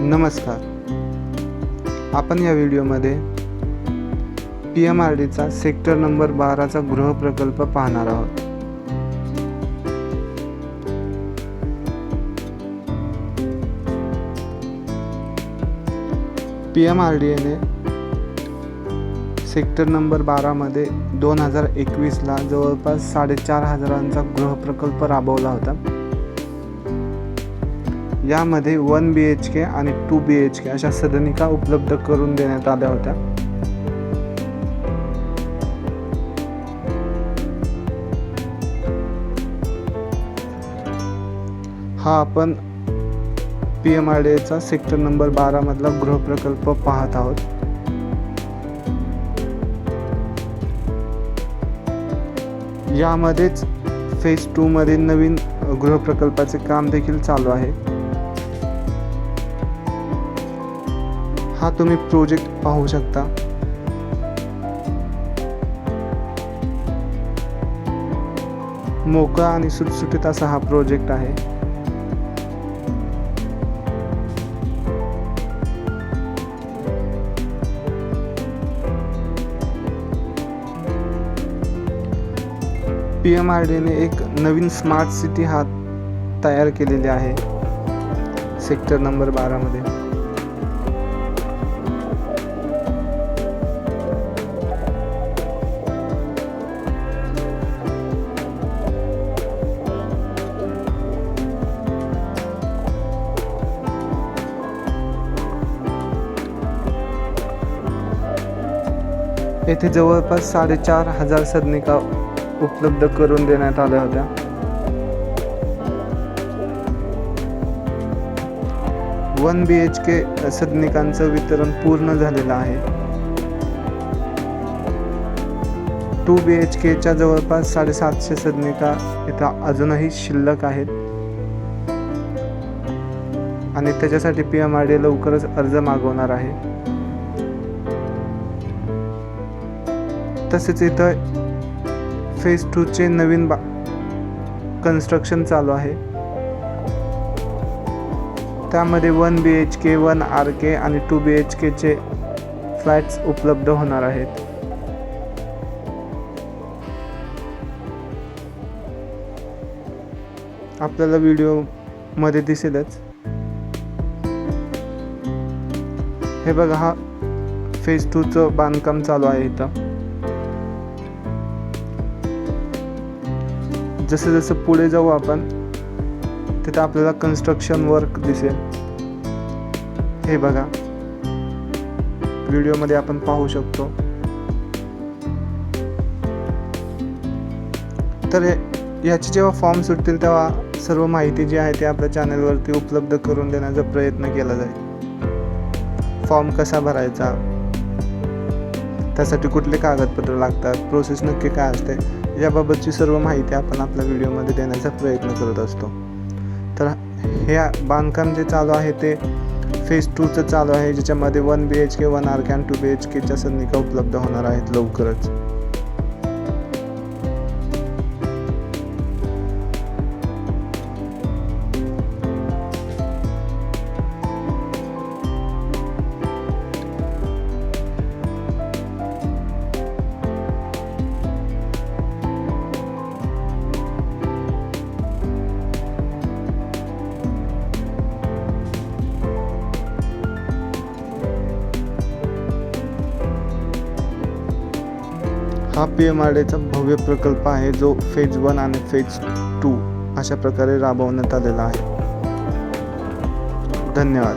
नमस्कार. आपण या व्हिडिओमध्ये पी एम आर डीचा सेक्टर नंबर बाराचा गृहप्रकल्प पाहणार आहोत. पी एम आर डी एने सेक्टर नंबर बारामध्ये दोन हजार एकवीसला जवळपास साडेचार हजारांचा गृहप्रकल्प राबवला होता. यामध्ये वन बी एच के आणि टू बी एच के अशा सदनिका उपलब्ध करून देण्यात आल्या होत्या. हा आपण पी एम आर डी एचा सेक्टर नंबर बारामधला गृहप्रकल्प पाहत आहोत. यामध्येच फेज टूमध्ये नवीन गृहप्रकल्पाचे काम देखील चालू आहे. हा, तुम्ही प्रोजेक्ट पाहू शकता मोकळा आणि सुटसुटीत असा हा प्रोजेक्ट आहे। पी एम एक नवीन स्मार्ट सिटी हा तयार केलेली आहे सेक्टर नंबर बारामध्ये येथे जवळपास साडेचार हजार सदनिका उपलब्ध करून देण्यात आल्या होत्या. वन बी एच के सदनिकांचं वितरण पूर्ण झालेलं आहे. टू बी एच केच्या जवळपास साडेसातशे सदनिका इथं अजूनही शिल्लक आहेत. आणि त्याच्यासाठी पी एम आर डी लवकरच अर्ज मागवणार आहे. तसेच इथं फेज टूचे नवीन बा कन्स्ट्रक्शन चालू आहे. त्यामध्ये one B H K one R K आणि टू बी एच केचे फ्लॅट्स उपलब्ध होणार आहेत. आपल्याला व्हिडिओमध्ये दिसेलच. हे बघा हा फेज टूचं बांधकाम चालू आहे इथं. जसं जसं पुढे जाऊ आपण तिथं आपल्याला कन्स्ट्रक्शन वर्क दिसेल. हे बघा. व्हिडिओमध्ये आपण पाहू शकतो. तर हे- याचे जेव्हा फॉर्म सुटतील तेव्हा सर्व माहिती जी आहे ती आपल्या चॅनलवरती उपलब्ध करून देण्याचा प्रयत्न केला जाईल. फॉर्म कसा भरायचा? त्यासाठी कुठले कागदपत्र लागतात प्रोसेस नक्की काय असते याबाबतची सर्व माहिती आपण आपल्या व्हिडिओमध्ये देण्याचा प्रयत्न करत असतो. तर हे बांधकाम जे चालू आहे ते फेज टूचं चालू आहे ज्याच्यामध्ये one B H K one R K आणि टू बी एच केच्या सन्निका उपलब्ध होणार आहेत लवकरच. हा पी एम आर डीचा भव्य प्रकल्प आहे जो फेज वन आणि फेज टू अशा प्रकारे राबवण्यात आलेला आहे. धन्यवाद.